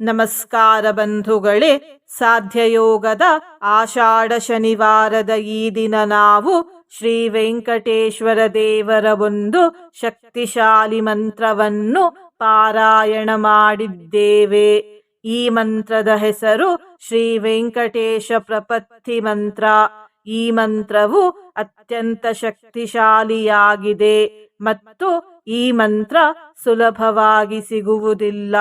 ನಮಸ್ಕಾರ ಬಂಧುಗಳೇ, ಸಾಧ್ಯಯೋಗದ ಆಷಾಢ ಶನಿವಾರದ ಈ ದಿನ ನಾವು ಶ್ರೀ ವೆಂಕಟೇಶ್ವರ ದೇವರ ಒಂದು ಶಕ್ತಿಶಾಲಿ ಮಂತ್ರವನ್ನು ಪಾರಾಯಣ ಮಾಡಿದ್ದೇವೆ. ಈ ಮಂತ್ರದ ಹೆಸರು ಶ್ರೀ ವೆಂಕಟೇಶ ಪ್ರಪತ್ತಿ ಮಂತ್ರ. ಈ ಮಂತ್ರವು ಅತ್ಯಂತ ಶಕ್ತಿಶಾಲಿಯಾಗಿದೆ ಮತ್ತು ಈ ಮಂತ್ರ ಸುಲಭವಾಗಿ ಸಿಗುವುದಿಲ್ಲ.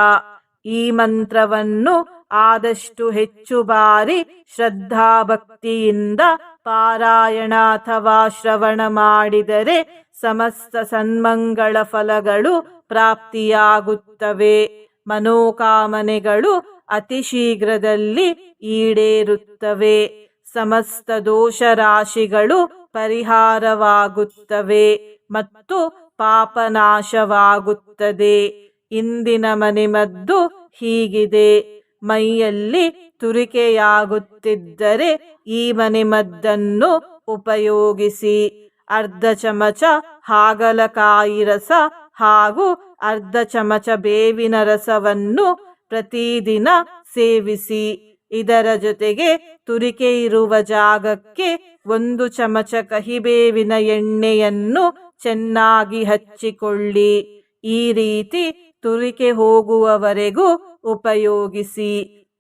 ಈ ಮಂತ್ರವನ್ನು ಆದಷ್ಟು ಹೆಚ್ಚು ಬಾರಿ ಶ್ರದ್ಧಾಭಕ್ತಿಯಿಂದ ಪಾರಾಯಣ ಅಥವಾ ಶ್ರವಣ ಮಾಡಿದರೆ ಸಮಸ್ತ ಸನ್ಮಂಗಳ ಫಲಗಳು ಪ್ರಾಪ್ತಿಯಾಗುತ್ತವೆ. ಮನೋಕಾಮನೆಗಳು ಅತಿ ಶೀಘ್ರದಲ್ಲಿ ಈಡೇರುತ್ತವೆ. ಸಮಸ್ತ ದೋಷ ರಾಶಿಗಳು ಪರಿಹಾರವಾಗುತ್ತವೆ ಮತ್ತು ಪಾಪನಾಶವಾಗುತ್ತದೆ. ಇಂದಿನ ಮನೆಮದ್ದು ಹೀಗಿದೆ. ಮೈಯಲ್ಲಿ ತುರಿಕೆಯಾಗುತ್ತಿದ್ದರೆ ಈ ಮನೆಮದ್ದನ್ನು ಉಪಯೋಗಿಸಿ. ಅರ್ಧ ಚಮಚ ಹಾಗಲಕಾಯಿ ರಸ ಹಾಗೂ ಅರ್ಧ ಚಮಚ ಬೇವಿನ ರಸವನ್ನು ಪ್ರತಿದಿನ ಸೇವಿಸಿ. ಇದರ ಜೊತೆಗೆ ತುರಿಕೆ ಇರುವ ಜಾಗಕ್ಕೆ ಒಂದು ಚಮಚ ಕಹಿಬೇವಿನ ಎಣ್ಣೆಯನ್ನು ಚೆನ್ನಾಗಿ ಹಚ್ಚಿಕೊಳ್ಳಿ. ಈ ರೀತಿ ತುರಿಕೆ ಹೋಗುವವರೆಗೂ ಉಪಯೋಗಿಸಿ.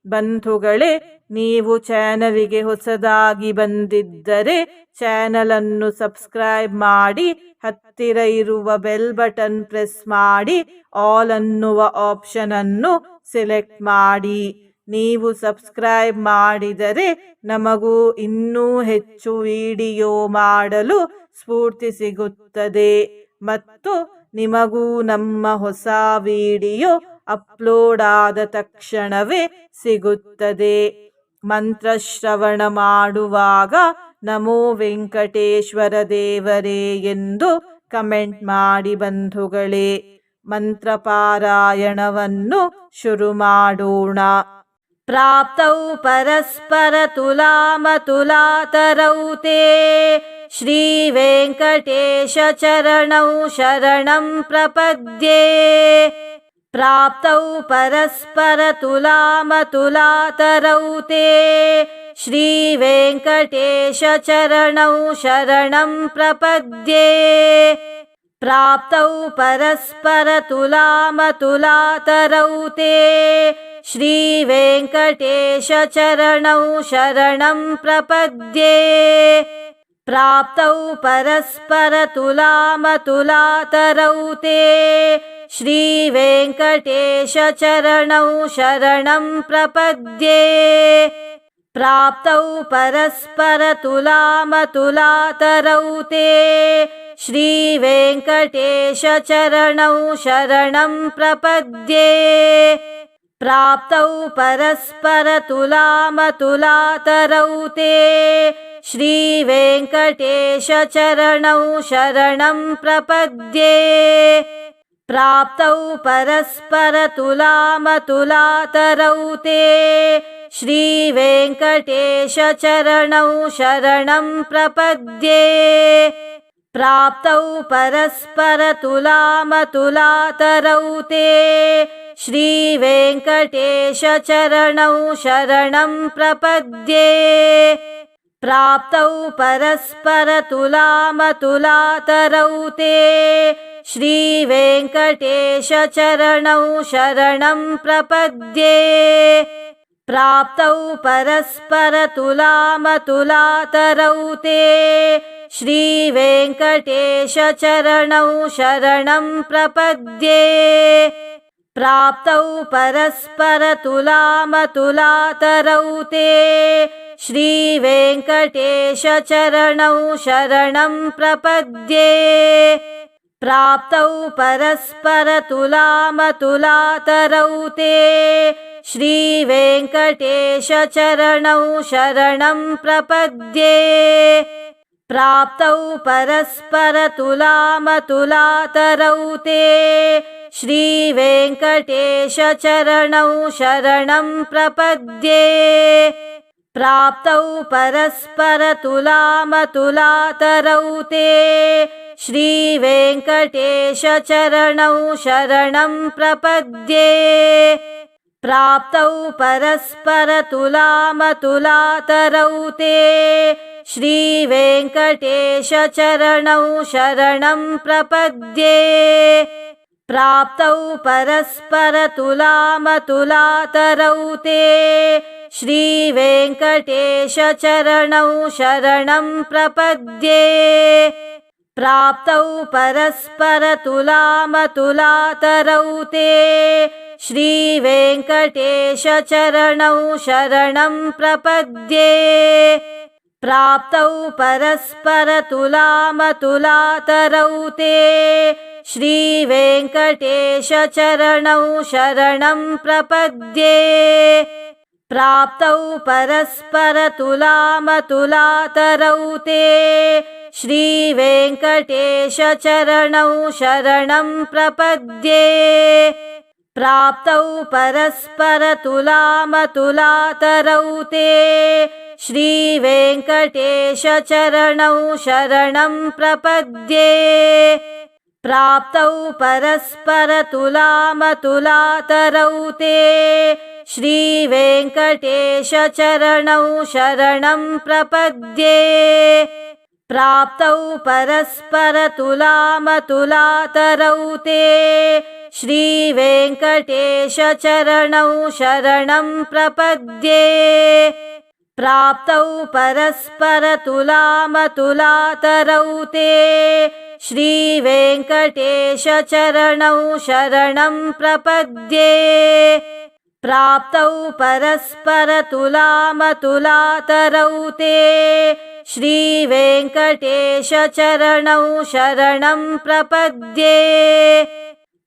ಬಂಧುಗಳೇ, ನೀವು ಚಾನಲಿಗೆ ಹೊಸದಾಗಿ ಬಂದಿದ್ದರೆ ಚಾನಲನ್ನು ಸಬ್ಸ್ಕ್ರೈಬ್ ಮಾಡಿ, ಹತ್ತಿರ ಇರುವ ಬೆಲ್ ಬಟನ್ ಪ್ರೆಸ್ ಮಾಡಿ, ಆಲ್ ಅನ್ನುವ ಆಪ್ಷನ್ ಅನ್ನು ಸೆಲೆಕ್ಟ್ ಮಾಡಿ. ನೀವು ಸಬ್ಸ್ಕ್ರೈಬ್ ಮಾಡಿದರೆ ನಮಗೂ ಇನ್ನೂ ಹೆಚ್ಚು ವಿಡಿಯೋ ಮಾಡಲು ಸ್ಫೂರ್ತಿ ಸಿಗುತ್ತದೆ. ಮತ್ತು ನಿಮಗೂ ನಮ್ಮ ಹೊಸ ವಿಡಿಯೋ ಅಪ್ಲೋಡ್ ಆದ ತಕ್ಷಣವೇ ಸಿಗುತ್ತದೆ. ಮಂತ್ರ ಶ್ರವಣ ಮಾಡುವಾಗ ನಮೋ ವೆಂಕಟೇಶ್ವರ ದೇವರೇ ಎಂದು ಕಮೆಂಟ್ ಮಾಡಿ ಬಂಧುಗಳೇ ಮಂತ್ರ ಪಾರಾಯಣವನ್ನು ಶುರು ಮಾಡೋಣ. ಪ್ರಾಪ್ತೌ ಪರಸ್ಪರ ತುಲಾಮ ತುಲಾತರೌತೇ. श्रीवेङ्कटेशचरणौ शरणं प्रपद्ये। प्राप्तौ परस्परतुलामतुलातरौ ते। श्रीवेङ्कटेशचरणौ शरणं प्रपद्ये। प्राप्तौ परस्परतुलामतुलातरौ ते। श्रीवेङ्कटेशचरणौ शरणं प्रपद्ये प्राप्तौ परस्परतुलामतुलातरौ ते। श्रीवेङ्कटेशचरणौ शरणं प्रपद्ये। प्राप्तौ परस्परतुलामतुलातरौ ते। श्रीवेङ्कटेशचरणौ शरणं प्रपद्ये। प्राप्तौ परस्परतुलामतुलातरौ ते श्रीवेङ्कटेशचरणौ शरणं प्रपद्ये। प्राप्तौ परस्परतुलामतुलातरौ ते। श्रीवेङ्कटेशचरणौ शरणं प्रपद्ये। प्राप्तौ परस्परतुलामतुलातरौ ते। श्रीवेङ्कटेशचरणौ शरणं प्रपद्ये प्राप्तौ परस्परतुलामतुलातरौ ते। श्रीवेङ्कटेशचरणौ शरणं प्रपद्ये। प्राप्तौ परस्परतुलामतुलातरौ ते। श्रीवेङ्कटेशचरणौ शरणं प्रपद्ये। प्राप्तौ परस्परतुलामतुलातरौ ते श्रीवेङ्कटेशचरणौ शरणं प्रपद्ये। प्राप्तौ परस्परतुलामतुलातरौ ते। श्रीवेङ्कटेशचरणौ शरणं प्रपद्ये। प्राप्तौ परस्परतुलामतुलातरौ ते। श्रीवेङ्कटेशचरणौ शरणं प्रपद्ये प्राप्तौ परस्परतुलामतुलातरौ ते। श्रीवेङ्कटेशचरणौ शरणं प्रपद्ये। प्राप्तौ परस्परतुलामतुलातरौ ते। श्रीवेङ्कटेशचरणौ शरणं प्रपद्ये। प्राप्तौ परस्परतुलामतुलातरौ ते श्रीवेङ्कटेशचरणौ शरणं प्रपद्ये। प्राप्तौ परस्परतुलामतुलातरौ ते। श्रीवेङ्कटेशचरणौ शरणं प्रपद्ये। प्राप्तौ परस्परतुलामतुलातरौ ते। श्रीवेङ्कटेशचरणौ शरणं प्रपद्ये प्राप्तौ परस्परतुलामतुलातरौ ते। श्रीवेङ्कटेशचरणौ शरणं प्रपद्ये। प्राप्तौ परस्परतुलामतुलातरौ ते। श्रीवेङ्कटेशचरणौ शरणं प्रपद्ये। प्राप्तौ परस्परतुलामतुलातरौ ते श्रीवेङ्कटेशचरणौ शरणं प्रपद्ये। प्राप्तौ परस्परतुलामतुलातरौ ते। श्रीवेङ्कटेशचरणौ शरणं प्रपद्ये। प्राप्तौ परस्परतुलामतुलातरौ ते। श्रीवेङ्कटेशचरणौ शरणं प्रपद्ये प्राप्तौ परस्परतुलामतुलातरौ ते। श्रीवेङ्कटेशचरणौ शरणं प्रपद्ये।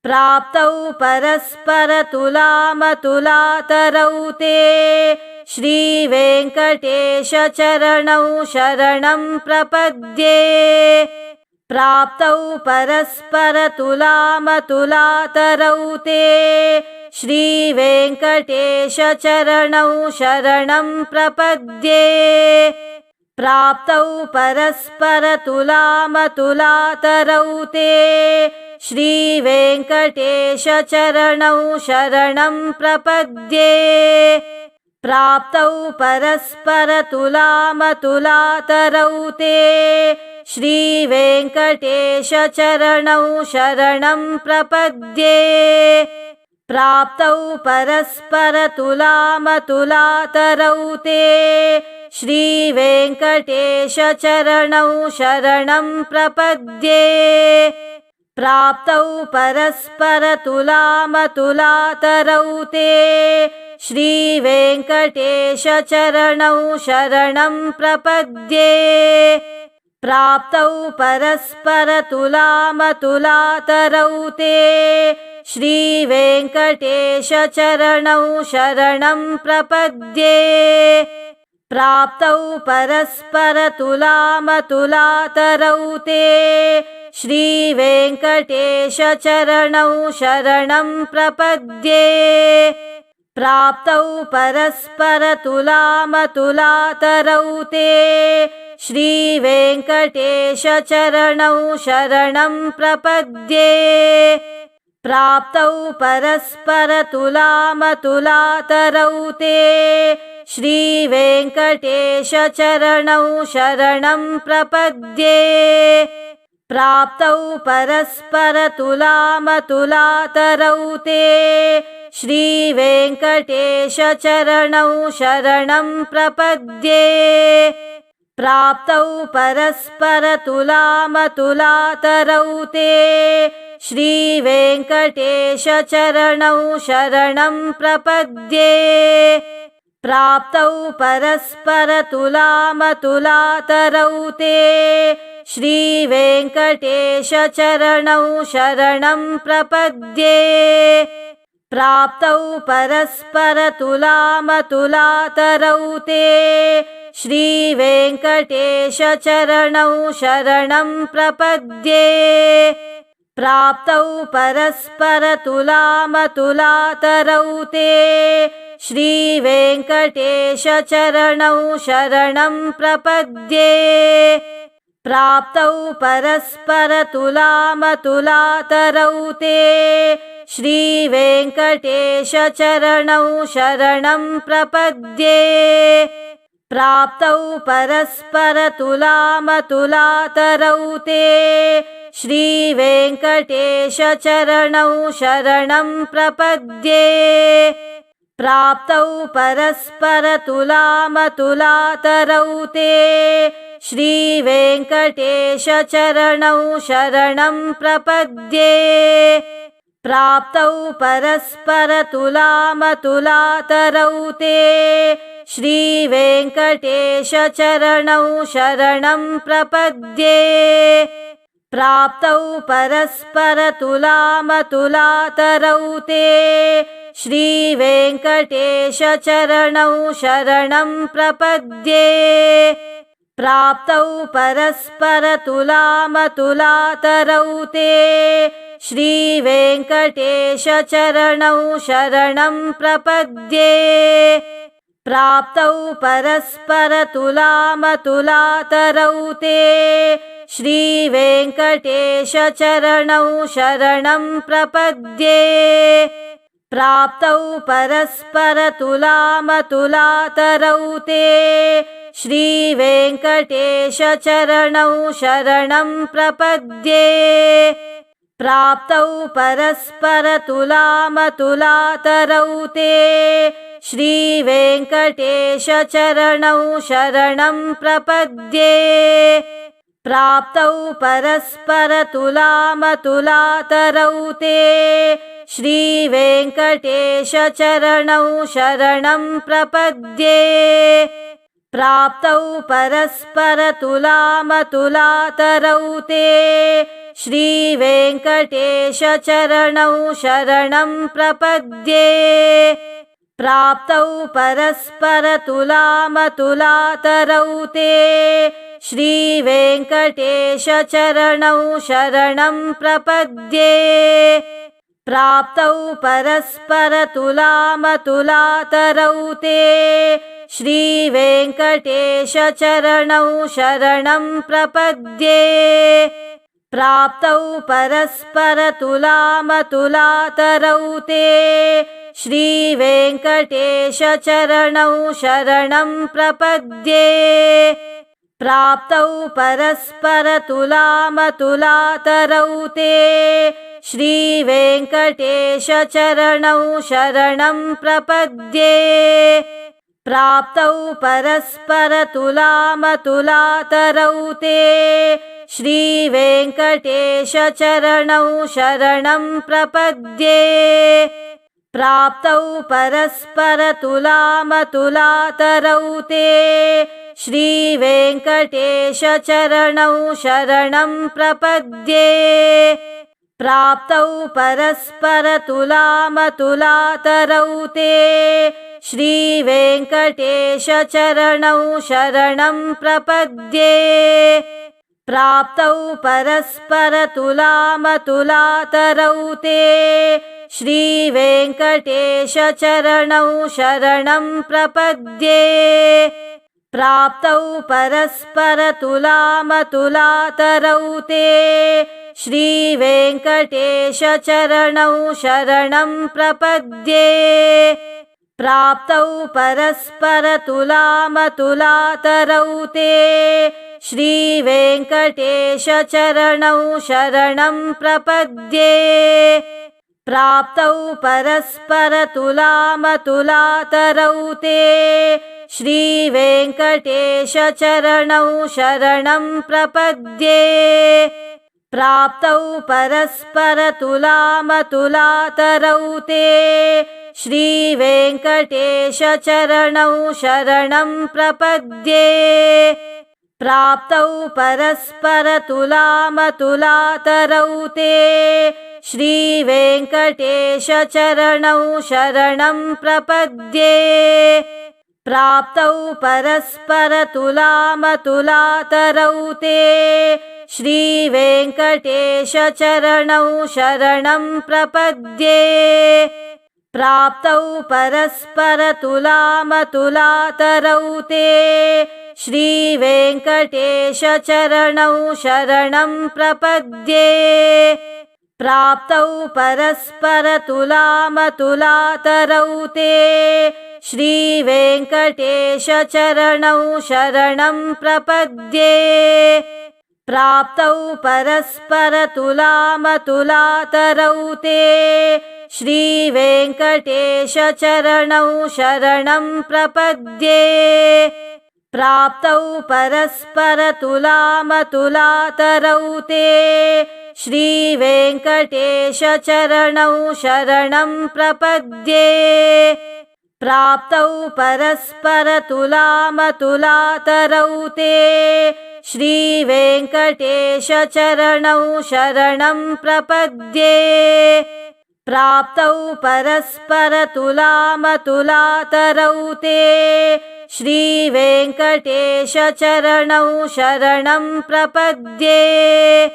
प्राप्तौ परस्परतुलामतुलातरौ ते। श्रीवेङ्कटेशचरणौ शरणं प्रपद्ये। प्राप्तौ परस्परतुलामतुलातरौ ते श्रीवेङ्कटेशचरणौ शरणं प्रपद्ये। प्राप्तौ परस्परतुलामतुलातरौ ते। श्रीवेङ्कटेशचरणौ शरणं प्रपद्ये। प्राप्तौ परस्परतुलामतुलातरौ ते। श्रीवेङ्कटेशचरणौ शरणं प्रपद्ये प्राप्तौ परस्परतुलामतुलातरौ ते। श्रीवेङ्कटेशचरणौ शरणं प्रपद्ये। प्राप्तौ परस्परतुलामतुलातरौ ते। श्रीवेङ्कटेशचरणौ शरणं प्रपद्ये। प्राप्तौ परस्परतुलामतुलातरौ ते श्रीवेङ्कटेशचरणौ शरणं प्रपद्ये। प्राप्तौ परस्परतुलामतुलातरौ ते। श्रीवेङ्कटेशचरणौ शरणं प्रपद्ये। प्राप्तौ परस्परतुलामतुलातरौ ते। श्रीवेङ्कटेशचरणौ शरणं प्रपद्ये प्राप्तौ परस्परतुलामतुलातरौ ते। श्रीवेङ्कटेशचरणौ शरणं प्रपद्ये। प्राप्तौ परस्परतुलामतुलातरौ ते। श्रीवेङ्कटेशचरणौ शरणं प्रपद्ये। प्राप्तौ परस्परतुलामतुलातरौ ते श्रीवेङ्कटेशचरणौ शरणं प्रपद्ये। प्राप्तौ परस्परतुलामतुलातरौ ते। श्रीवेङ्कटेशचरणौ शरणं प्रपद्ये। प्राप्तौ परस्परतुलामतुलातरौ ते। श्रीवेङ्कटेशचरणौ शरणं प्रपद्ये प्राप्तौ परस्परतुलामतुलातरौ ते। श्रीवेङ्कटेशचरणौ शरणं प्रपद्ये। प्राप्तौ परस्परतुलामतुलातरौ ते। श्रीवेङ्कटेशचरणौ शरणं प्रपद्ये। प्राप्तौ परस्परतुलामतुलातरौ ते श्रीवेङ्कटेशचरणौ शरणं प्रपद्ये। प्राप्तौ परस्परतुलामतुलातरौ ते। श्रीवेङ्कटेशचरणौ शरणं प्रपद्ये। प्राप्तौ परस्परतुलामतुलातरौ ते। श्रीवेङ्कटेशचरणौ शरणं प्रपद्ये प्राप्तौ परस्परतुलामतुलातरौ ते। श्रीवेङ्कटेशचरणौ शरणं प्रपद्ये। प्राप्तौ परस्परतुलामतुलातरौ ते। श्रीवेङ्कटेशचरणौ शरणं प्रपद्ये। प्राप्तौ परस्परतुलामतुलातरौ ते श्रीवेङ्कटेशचरणौ शरणं प्रपद्ये। प्राप्तौ परस्परतुलामतुलातरौ ते। श्रीवेङ्कटेशचरणौ शरणं प्रपद्ये। प्राप्तौ परस्परतुलामतुलातरौ ते। श्रीवेङ्कटेशचरणौ शरणं प्रपद्ये प्राप्तौ परस्परतुलामतुलातरौ ते। श्रीवेङ्कटेशचरणौ शरणं प्रपद्ये। प्राप्तौ परस्परतुलामतुलातरौ ते। श्रीवेङ्कटेशचरणौ शरणं प्रपद्ये। प्राप्तौ परस्परतुलामतुलातरौ ते श्रीवेङ्कटेशचरणौ शरणं प्रपद्ये। प्राप्तौ परस्परतुलामतुलातरौ ते। श्रीवेङ्कटेशचरणौ शरणं प्रपद्ये। प्राप्तौ परस्परतुलामतुलातरौ ते। श्रीवेङ्कटेशचरणौ शरणं प्रपद्ये प्राप्तौ परस्परतुलामतुलातरौ ते। श्रीवेङ्कटेशचरणौ शरणं प्रपद्ये। प्राप्तौ परस्परतुलामतुलातरौ ते। श्रीवेङ्कटेशचरणौ शरणं प्रपद्ये। प्राप्तौ परस्परतुलामतुलातरौ ते श्रीवेङ्कटेशचरणौ शरणं प्रपद्ये। प्राप्तौ परस्परतुलामतुलातरौ ते। श्रीवेङ्कटेशचरणौ शरणं प्रपद्ये। प्राप्तौ परस्परतुलामतुलातरौ ते। श्रीवेङ्कटेशचरणौ शरणं प्रपद्ये प्राप्तौ परस्परतुलामतुलातरौ ते। श्रीवेङ्कटेशचरणौ शरणं प्रपद्ये। प्राप्तौ परस्परतुलामतुलातरौ ते। श्रीवेङ्कटेशचरणौ शरणं प्रपद्ये। प्राप्तौ परस्परतुलामतुलातरौ ते श्रीवेङ्कटेशचरणौ शरणं प्रपद्ये। प्राप्तौ परस्परतुलामतुलातरौ ते। श्रीवेङ्कटेशचरणौ शरणं प्रपद्ये। प्राप्तौ परस्परतुलामतुलातरौ ते। श्रीवेङ्कटेशचरणौ शरणं प्रपद्ये प्राप्तौ परस्परतुलामतुलातरौ ते। श्रीवेङ्कटेशचरणौ शरणं प्रपद्ये। प्राप्तौ परस्परतुलामतुलातरौ ते। श्रीवेङ्कटेशचरणौ शरणं प्रपद्ये। प्राप्तौ परस्परतुलामतुलातरौ ते श्रीवेङ्कटेशचरणौ शरणं प्रपद्ये। प्राप्तौ परस्परतुलामतुलातरौ ते। श्रीवेङ्कटेशचरणौ शरणं प्रपद्ये। प्राप्तौ परस्परतुलामतुलातरौ ते। श्रीवेङ्कटेशचरणौ शरणं प्रपद्ये प्राप्तौ परस्परतुलामतुलातरौ ते। श्रीवेङ्कटेशचरणौ शरणं प्रपद्ये। प्राप्तौ परस्परतुलामतुलातरौ ते। श्रीवेङ्कटेशचरणौ शरणं प्रपद्ये।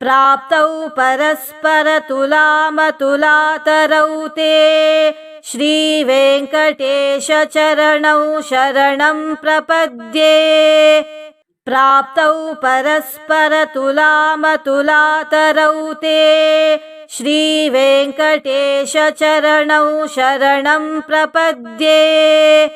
प्राप्तौ परस्परतुलामतुलातरौ ते श्रीवेङ्कटेशचरणौ शरणं प्रपद्ये। प्राप्तौ परस्परतुलामतुलातरौ ते। श्रीवेङ्कटेशचरणौ शरणं प्रपद्ये।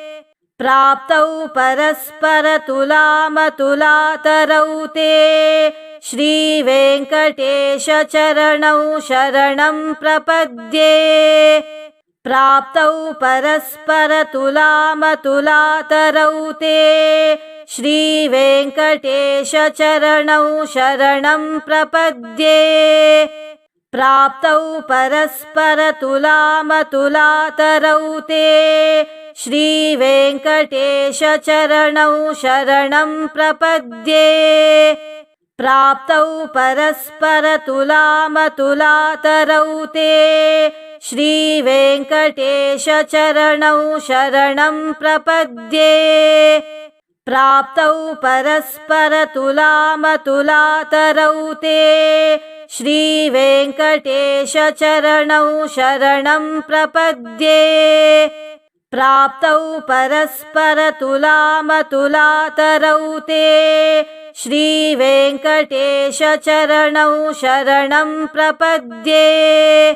प्राप्तौ परस्परतुलामतुलातरौ ते। श्रीवेङ्कटेशचरणौ शरणं प्रपद्ये प्राप्तौ परस्परतुलामतुलातरौ ते। श्रीवेङ्कटेशचरणौ शरणं प्रपद्ये। प्राप्तौ परस्परतुलामतुलातरौ ते। श्रीवेङ्कटेशचरणौ शरणं प्रपद्ये। प्राप्तौ परस्परतुलामतुलातरौ ते श्रीवेङ्कटेशचरणौ शरणं प्रपद्ये। प्राप्तौ परस्परतुलामतुलातरौ ते। श्रीवेङ्कटेशचरणौ शरणं प्रपद्ये। प्राप्तौ परस्परतुलामतुलातरौ ते। श्रीवेङ्कटेशचरणौ शरणं प्रपद्ये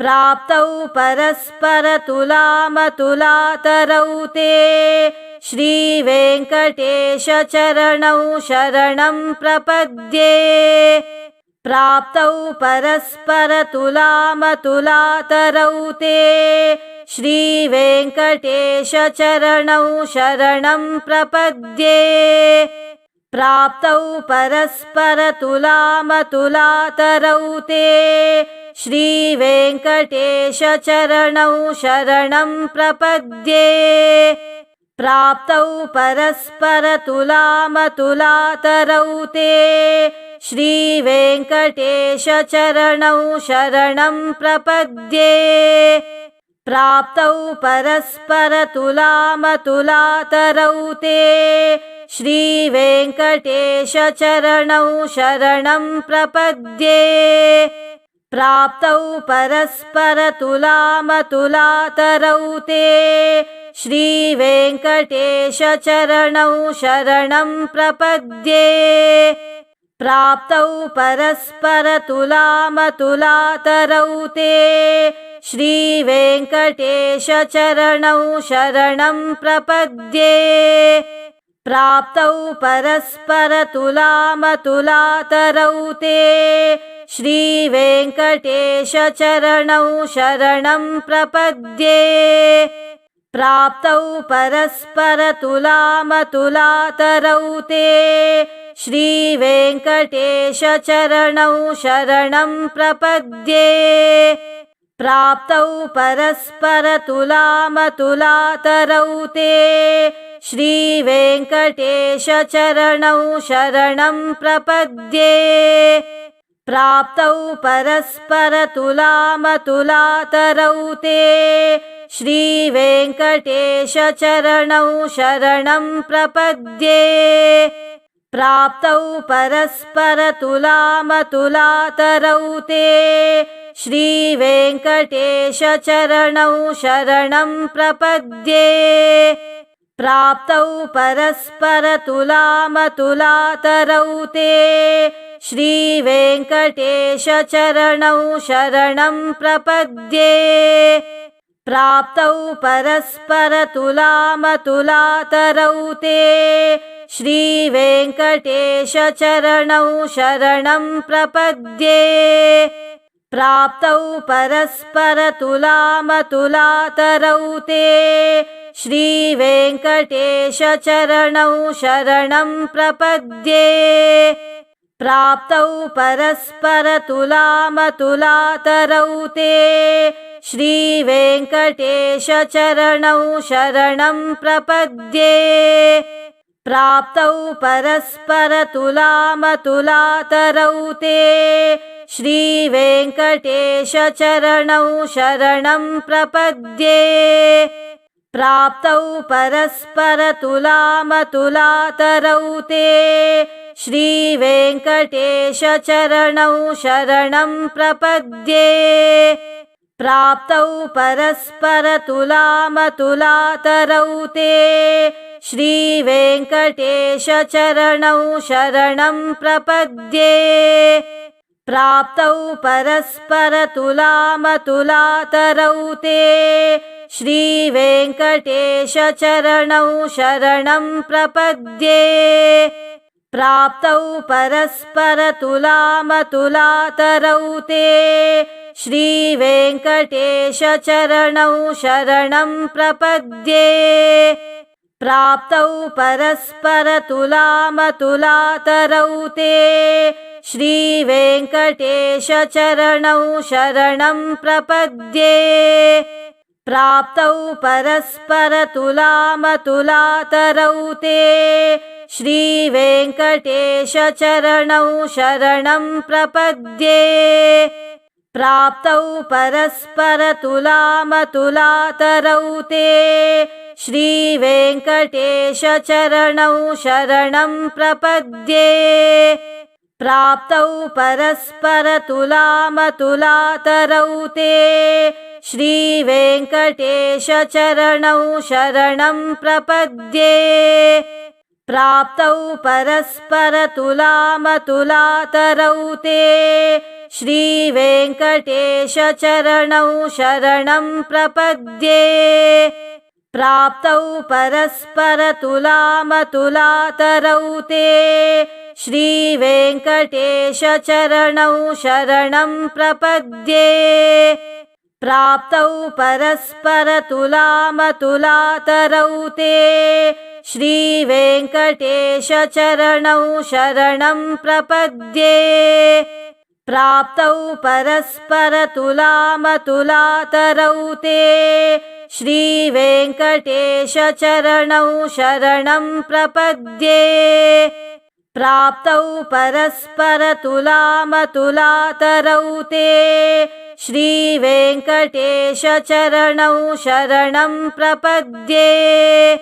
प्राप्तौ परस्परतुलामतुलातरौ ते। श्रीवेङ्कटेशचरणौ शरणं प्रपद्ये। प्राप्तौ परस्परतुलामतुलातरौ ते। श्रीवेङ्कटेशचरणौ शरणं प्रपद्ये। प्राप्तौ परस्परतुलामतुलातरौ ते श्रीवेङ्कटेशचरणौ शरणं प्रपद्ये। प्राप्तौ परस्परतुलामतुलातरौ ते। श्रीवेङ्कटेशचरणौ शरणं प्रपद्ये। प्राप्तौ परस्परतुलामतुलातरौ ते। श्रीवेङ्कटेशचरणौ शरणं प्रपद्ये प्राप्तौ परस्परतुलामतुलातरौ ते। श्रीवेङ्कटेशचरणौ शरणं प्रपद्ये। प्राप्तौ परस्परतुलामतुलातरौ ते। श्रीवेङ्कटेशचरणौ शरणं प्रपद्ये। प्राप्तौ परस्परतुलामतुलातरौ ते श्रीवेङ्कटेशचरणौ शरणं प्रपद्ये। प्राप्तौ परस्परतुलामतुलातरौ ते। श्रीवेङ्कटेशचरणौ शरणं प्रपद्ये। प्राप्तौ परस्परतुलामतुलातरौ ते। श्रीवेङ्कटेशचरणौ शरणं प्रपद्ये प्राप्तौ परस्परतुलामतुलातरौ ते। श्रीवेङ्कटेशचरणौ शरणं प्रपद्ये। प्राप्तौ परस्परतुलामतुलातरौ ते। श्रीवेङ्कटेशचरणौ शरणं प्रपद्ये। प्राप्तौ परस्परतुलामतुलातरौ ते श्रीवेङ्कटेशचरणौ शरणं प्रपद्ये। प्राप्तौ परस्परतुलामतुलातरौ ते। श्रीवेङ्कटेशचरणौ शरणं प्रपद्ये। प्राप्तौ परस्परतुलामतुलातरौ ते। श्रीवेङ्कटेशचरणौ शरणं प्रपद्ये प्राप्तौ परस्परतुलामतुलातरौ ते। श्रीवेङ्कटेशचरणौ शरणं प्रपद्ये। प्राप्तौ परस्परतुलामतुलातरौ ते। श्रीवेङ्कटेशचरणौ शरणं प्रपद्ये। प्राप्तौ परस्परतुलामतुलातरौ ते श्रीवेङ्कटेशचरणौ शरणं प्रपद्ये। प्राप्तौ परस्परतुलामतुलातरौ ते। श्रीवेङ्कटेशचरणौ शरणं प्रपद्ये। प्राप्तौ परस्परतुलामतुलातरौ ते। श्रीवेङ्कटेशचरणौ शरणं प्रपद्ये प्राप्तौ परस्परतुलामतुलातरौ ते। श्रीवेङ्कटेशचरणौ शरणं प्रपद्ये। प्राप्तौ परस्परतुलामतुलातरौ ते। श्रीवेङ्कटेशचरणौ शरणं प्रपद्ये। प्राप्तौ परस्परतुलामतुलातरौ ते श्रीवेङ्कटेशचरणौ शरणं प्रपद्ये। प्राप्तौ परस्परतुलामतुलातरौ ते। श्रीवेङ्कटेशचरणौ शरणं प्रपद्ये। प्राप्तौ परस्परतुलामतुलातरौ ते। श्रीवेङ्कटेशचरणौ शरणं प्रपद्ये प्राप्तौ परस्परतुलामतुलातरौ ते। श्रीवेङ्कटेशचरणौ शरणं प्रपद्ये। प्राप्तौ परस्परतुलामतुलातरौ ते। श्रीवेङ्कटेशचरणौ शरणं प्रपद्ये। प्राप्तौ परस्परतुलामतुलातरौ ते श्रीवेङ्कटेशचरणौ शरणं प्रपद्ये। प्राप्तौ परस्परतुलामतुलातरौ ते। श्रीवेङ्कटेशचरणौ शरणं प्रपद्ये। प्राप्तौ परस्परतुलामतुलातरौ ते। श्रीवेङ्कटेशचरणौ शरणं प्रपद्ये